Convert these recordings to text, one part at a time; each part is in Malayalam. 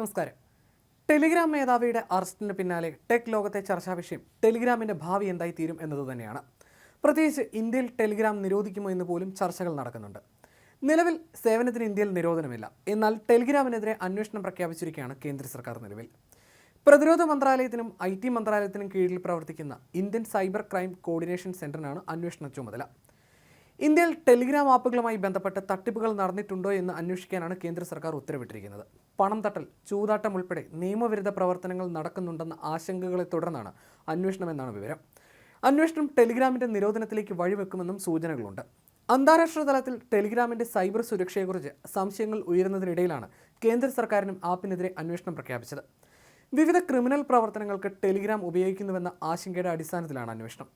നമസ്കാരം. ടെലിഗ്രാം മേധാവിയുടെ അറസ്റ്റിന് പിന്നാലെ ടെക് ലോകത്തെ ചർച്ചാ വിഷയം ടെലിഗ്രാമിന്റെ ഭാവി എന്തായി തീരും എന്നത് തന്നെയാണ്. പ്രത്യേകിച്ച് ഇന്ത്യയിൽ ടെലിഗ്രാം നിരോധിക്കുമോ എന്ന് പോലും ചർച്ചകൾ നടക്കുന്നുണ്ട്. നിലവിൽ സേവനത്തിന് ഇന്ത്യയിൽ നിരോധനമില്ല. എന്നാൽ ടെലിഗ്രാമിനെതിരെ അന്വേഷണം പ്രഖ്യാപിച്ചിരിക്കുകയാണ് കേന്ദ്ര സർക്കാർ നിലവിൽ. പ്രതിരോധ മന്ത്രാലയത്തിനും ഐ ടി മന്ത്രാലയത്തിനും കീഴിൽ പ്രവർത്തിക്കുന്ന ഇന്ത്യൻ സൈബർ ക്രൈം കോർഡിനേഷൻ സെന്ററിനാണ് അന്വേഷണ ചുമതല. ഇന്ത്യയിൽ ടെലിഗ്രാം ആപ്പുകളുമായി ബന്ധപ്പെട്ട് തട്ടിപ്പുകൾ നടന്നിട്ടുണ്ടോ എന്ന് അന്വേഷിക്കാനാണ് കേന്ദ്ര സർക്കാർ ഉത്തരവിട്ടിരിക്കുന്നത്. പണം തട്ടൽ ചൂതാട്ടം ഉൾപ്പെടെ നിയമവിരുദ്ധ പ്രവർത്തനങ്ങൾ നടക്കുന്നുണ്ടെന്ന ആശങ്കകളെ തുടർന്നാണ് അന്വേഷണമെന്നാണ് വിവരം. അന്വേഷണം ടെലിഗ്രാമിന്റെ നിരോധനത്തിലേക്ക് വഴിവെക്കുമെന്നും സൂചനകളുണ്ട്. അന്താരാഷ്ട്ര തലത്തിൽ ടെലിഗ്രാമിന്റെ സൈബർ സുരക്ഷയെക്കുറിച്ച് സംശയങ്ങൾ ഉയരുന്നതിനിടയിലാണ് കേന്ദ്ര സർക്കാരിനും ആപ്പിനെതിരെ അന്വേഷണം പ്രഖ്യാപിച്ചത്. വിവിധ ക്രിമിനൽ പ്രവർത്തനങ്ങൾക്ക് ടെലിഗ്രാം ഉപയോഗിക്കുന്നുവെന്ന ആശങ്കയുടെ അടിസ്ഥാനത്തിലാണ് അന്വേഷണം.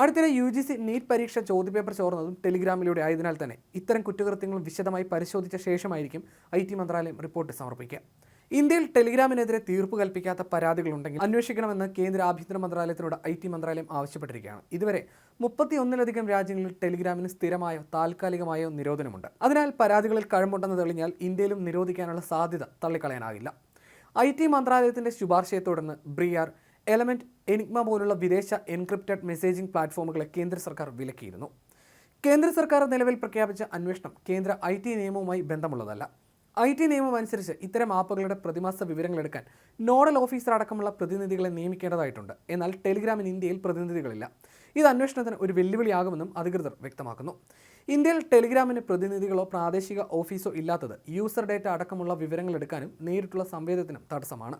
അടുത്തിടെ യു ജി സി നീറ്റ് പരീക്ഷ ചോദ്യപേപ്പർ ചോർന്നതും ടെലിഗ്രാമിലൂടെ ആയതിനാൽ തന്നെ ഇത്തരം കുറ്റകൃത്യങ്ങളും വിശദമായി പരിശോധിച്ച ശേഷമായിരിക്കും ഐ ടി മന്ത്രാലയം റിപ്പോർട്ട് സമർപ്പിക്കുക. ഇന്ത്യയിൽ ടെലിഗ്രാമിനെതിരെ തീർപ്പ് കൽപ്പിക്കാത്ത പരാതികളുണ്ടെങ്കിൽ അന്വേഷിക്കണമെന്ന് കേന്ദ്ര ആഭ്യന്തര മന്ത്രാലയത്തിനോട് ഐ ടി മന്ത്രാലയം ആവശ്യപ്പെട്ടിരിക്കുകയാണ്. ഇതുവരെ മുപ്പത്തി ഒന്നിലധികം രാജ്യങ്ങളിൽ ടെലിഗ്രാമിന് സ്ഥിരമായോ താൽക്കാലികമായോ നിരോധനമുണ്ട്. അതിനാൽ പരാതികളിൽ കഴമ്പുണ്ടെന്ന് തെളിഞ്ഞാൽ ഇന്ത്യയിലും നിരോധിക്കാനുള്ള സാധ്യത തള്ളിക്കളയാനാകില്ല. ഐ ടി മന്ത്രാലയത്തിന്റെ ശുപാർശയെ തുടർന്ന് ബ്രിയാർ എലമെന്റ് എനിഗ്മ പോലുള്ള വിദേശ എൻക്രിപ്റ്റഡ് മെസ്സേജിംഗ് പ്ലാറ്റ്ഫോമുകളെ കേന്ദ്ര സർക്കാർ വിലക്കിയിരുന്നു. കേന്ദ്ര സർക്കാർ നിലവിൽ പ്രഖ്യാപിച്ച അന്വേഷണം കേന്ദ്ര ഐ ടി നിയമവുമായി ബന്ധമുള്ളതല്ല. ഐ ടി നിയമം അനുസരിച്ച് ഇത്തരം ആപ്പുകളുടെ പ്രതിമാസ വിവരങ്ങളെടുക്കാൻ നോഡൽ ഓഫീസർ അടക്കമുള്ള പ്രതിനിധികളെ നിയമിക്കേണ്ടതായിട്ടുണ്ട്. എന്നാൽ ടെലിഗ്രാമിന് ഇന്ത്യയിൽ പ്രതിനിധികളില്ല. ഇത് അന്വേഷണത്തിന് ഒരു വെല്ലുവിളിയാകുമെന്നും അധികൃതർ വ്യക്തമാക്കുന്നു. ഇന്ത്യയിൽ ടെലിഗ്രാമിന് പ്രതിനിധികളോ പ്രാദേശിക ഓഫീസോ ഇല്ലാത്തത് യൂസർ ഡേറ്റ അടക്കമുള്ള വിവരങ്ങളെടുക്കാനും നേരിട്ടുള്ള സംവേദത്തിനും തടസ്സമാണ്.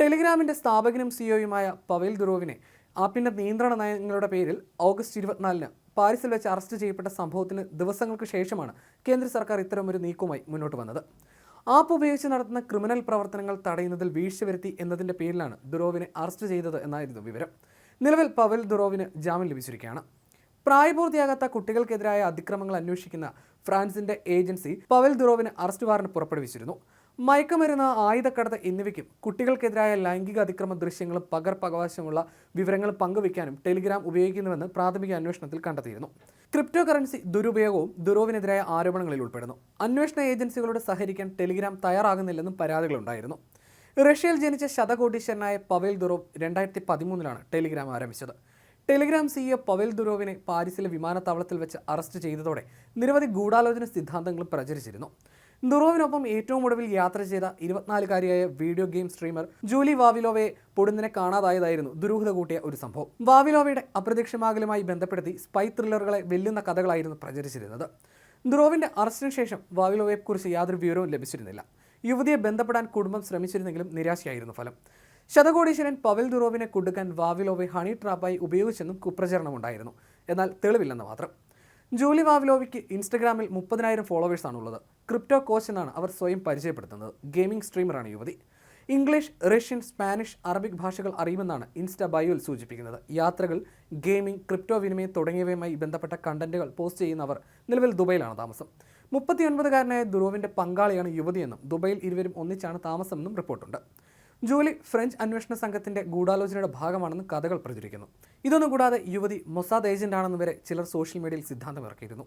ടെലിഗ്രാമിന്റെ സ്ഥാപകനും സിഇഒയുമായ പവേൽ ദുറോവിനെ ആപ്പിന്റെ നിയന്ത്രണ നയങ്ങളുടെ പേരിൽ ഓഗസ്റ്റ് ഇരുപത്തിനാലിന് പാരീസിൽ വെച്ച് അറസ്റ്റ് ചെയ്യപ്പെട്ട സംഭവത്തിന് ദിവസങ്ങൾക്ക് ശേഷമാണ് കേന്ദ്ര സർക്കാർ ഇത്തരമൊരു നീക്കവുമായി മുന്നോട്ട് വന്നത്. ആപ്പ് ഉപയോഗിച്ച് നടത്തുന്ന ക്രിമിനൽ പ്രവർത്തനങ്ങൾ തടയുന്നതിൽ വീഴ്ച വരുത്തി എന്നതിന്റെ പേരിലാണ് ദുറോവിനെ അറസ്റ്റ് ചെയ്തത് എന്നായിരുന്നു വിവരം. നിലവിൽ പവൽ ദുറോവിന് ജാമ്യം ലഭിച്ചിരിക്കുകയാണ്. പ്രായപൂർത്തിയാകാത്ത കുട്ടികൾക്കെതിരായ അതിക്രമങ്ങൾ അന്വേഷിക്കുന്ന ഫ്രാൻസിന്റെ ഏജൻസി പവൽ ദുറോവിന് അറസ്റ്റ് വാറന്റ് പുറപ്പെടുവിച്ചിരുന്നു. മയക്കുമരുന്ന് ആയുധക്കടത്ത് എന്നിവയ്ക്കും കുട്ടികൾക്കെതിരായ ലൈംഗിക അതിക്രമ ദൃശ്യങ്ങളും പകർപ്പവകാശമുള്ള വിവരങ്ങൾ പങ്കുവയ്ക്കാനും ടെലിഗ്രാം ഉപയോഗിക്കുന്നുവെന്ന് പ്രാഥമിക അന്വേഷണത്തിൽ കണ്ടെത്തിയിരുന്നു. ക്രിപ്റ്റോ കറൻസി ദുരുപയോഗവും ദുരോവിനെതിരായ ആരോപണങ്ങളിൽ ഉൾപ്പെടുന്നു. അന്വേഷണ ഏജൻസികളോട് സഹകരിക്കാൻ ടെലിഗ്രാം തയ്യാറാകുന്നില്ലെന്നും പരാതികളുണ്ടായിരുന്നു. റഷ്യയിൽ ജനിച്ച ശതകോടീശ്വരനായ പവേൽ ദുറോവ് രണ്ടായിരത്തി പതിമൂന്നിലാണ് ടെലിഗ്രാം ആരംഭിച്ചത്. ടെലിഗ്രാം സിഇഒ പവേൽ ദുറോവിനെ പാരീസിലെ വിമാനത്താവളത്തിൽ വെച്ച് അറസ്റ്റ് ചെയ്തതോടെ നിരവധി ഗൂഢാലോചന സിദ്ധാന്തങ്ങളും പ്രചരിച്ചിരുന്നു. ദുറോവിനൊപ്പം ഏറ്റവും ഒടുവിൽ യാത്ര ചെയ്ത ഇരുപത്തിനാലുകാരിയായ വീഡിയോ ഗെയിം സ്ട്രീമർ ജൂലി വാവിലോവയെ പൊടുന്നിനെ കാണാതായതായിരുന്നു ദുരൂഹത കൂട്ടിയ ഒരു സംഭവം. വാവിലോവയുടെ അപ്രത്യക്ഷമാകലുമായി ബന്ധപ്പെടുത്തി സ്പൈ ത്രില്ലറുകളെ വെല്ലുന്ന കഥകളായിരുന്നു പ്രചരിച്ചിരുന്നത്. ദുറോവിന്റെ അറസ്റ്റിന് ശേഷം വാവിലോവയെക്കുറിച്ച് യാതൊരു വിവരവും ലഭിച്ചിരുന്നില്ല. യുവതിയെ ബന്ധപ്പെടാൻ കുടുംബം ശ്രമിച്ചിരുന്നെങ്കിലും നിരാശയായിരുന്നു ഫലം. ശതകോടീശ്വരൻ പവൽ ദുറോവിനെ കൊടുക്കാൻ വാവിലോവെ ഹണി ട്രാപ്പായി ഉപയോഗിച്ചെന്നും കുപ്രചരണമുണ്ടായിരുന്നു. എന്നാൽ തെളിവില്ലെന്ന് മാത്രം. ജൂലി വാവ്ലോവിക്ക് ഇൻസ്റ്റഗ്രാമിൽ മുപ്പതിനായിരം ഫോളോവേഴ്സാണ് ഉള്ളത് ക്രിപ്റ്റോ കോച്ച് എന്നാണ് അവർ സ്വയം പരിചയപ്പെടുത്തുന്നത്. ഗെയിമിംഗ് സ്ട്രീമറാണ് യുവതി. ഇംഗ്ലീഷ് റഷ്യൻ സ്പാനിഷ് അറബിക് ഭാഷകൾ അറിയുമെന്നാണ് ഇൻസ്റ്റ ബയോയിൽ സൂചിപ്പിക്കുന്നത്. യാത്രകൾ ഗെയിമിംഗ് ക്രിപ്റ്റോ വിനിമയം തുടങ്ങിയവയുമായി ബന്ധപ്പെട്ട കണ്ടന്റുകൾ പോസ്റ്റ് ചെയ്യുന്നവർ നിലവിൽ ദുബൈയിലാണ് താമസം. മുപ്പത്തിയൊൻപതുകാരനായ ദുരോവിന്റെ പങ്കാളിയാണ് യുവതിയെന്നും ദുബൈയിൽ ഇരുവരും ഒന്നിച്ചാണ് താമസമെന്നും റിപ്പോർട്ടുണ്ട്. ജൂലി ഫ്രഞ്ച് അന്വേഷണ സംഘത്തിന്റെ ഗൂഢാലോചനയുടെ ഭാഗമാണെന്ന് കഥകൾ പ്രചരിക്കുന്നു. ഇതൊന്നും കൂടാതെ യുവതി മൊസാദ് ഏജന്റാണെന്ന് വരെ ചിലർ സോഷ്യൽ മീഡിയയിൽ സിദ്ധാന്തം ഇറക്കിയിരുന്നു.